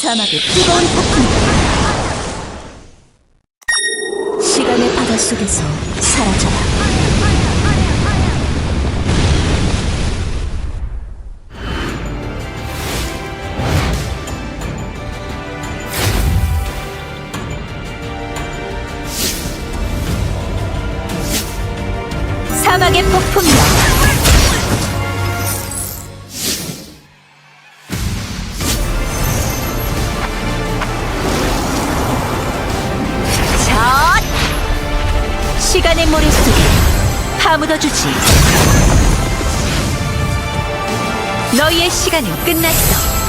사막의 뜨거운 폭풍. 시간의 바닷속에서 사라져라 사막의 폭풍이야 자 시간의 모래 속에 파묻어주지. 너희의 시간은 끝났어